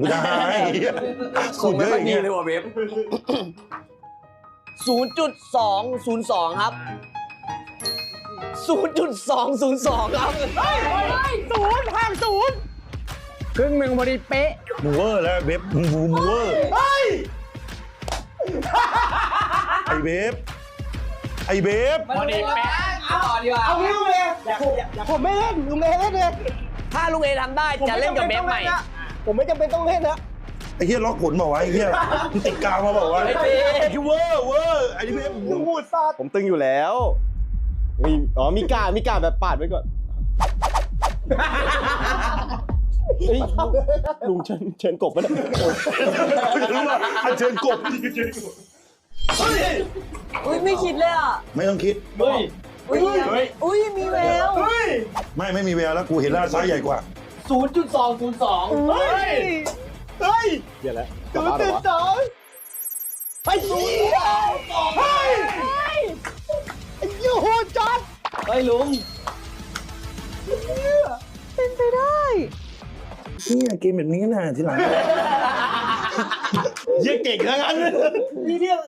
กูจะหายสุดเยอะอย่างเงี้ยเลยว่ะเว็บศูนย์จุดสองศูนย์สองครับศูนย์จุดสองศูนย์สองครับศูนย์ห่างศูนย์ครึ่งหนึ่งพอดีเป๊ะมึงเวอร์แล้วเว็บมึงบูมงเวอร์ไอ้เว็บไอ้เว็บพอดีเป๊ะต่อดีกว่าเอางี้ลุงเอผมไม่เล่นลุงเอเล่นเลยถ้าลุงเอทำได้จะเล่นกับเบฟใหม่ ผมไม่จำเป็นต้องเล่นนะไอ้เหี้ยล็อกผลบอกว่าไอ้เหี้ยมึงติดกาวมาบอกว่าไอ้ไอ้เว็บไอ้เวอร์เวอร์ไอ้เว็บพูดซาดผมตึงอยู่แล้วมีอ๋อมีกามีกาแบบปาดไว้ก่อนเฮ้ยลุงเชิญเชิญกบมาเนี่ยรู้ว่าอันเชิญกบอุ้ยไม่คิดเลยอะไม่ต้องคิดอุ้ยอุ้ยมีแววไม่ไม่มีแววแล้วกูเห็นแล้วซ้ายใหญ่กว่า ศูนย์จุดสองศูนย์สองเฮ้ย เฮ้ยเดี๋ยวแล้วกศูลับนบ้านย์เหรจุอดวะสองเฮ้ยไอ้ยูโหจัดเฮ้ยลุงเป็นไปได้เนี่ยเกมแบบนี้นะทีหลังเยี่ยเก่งทั้งนั้นนี่เนี่ย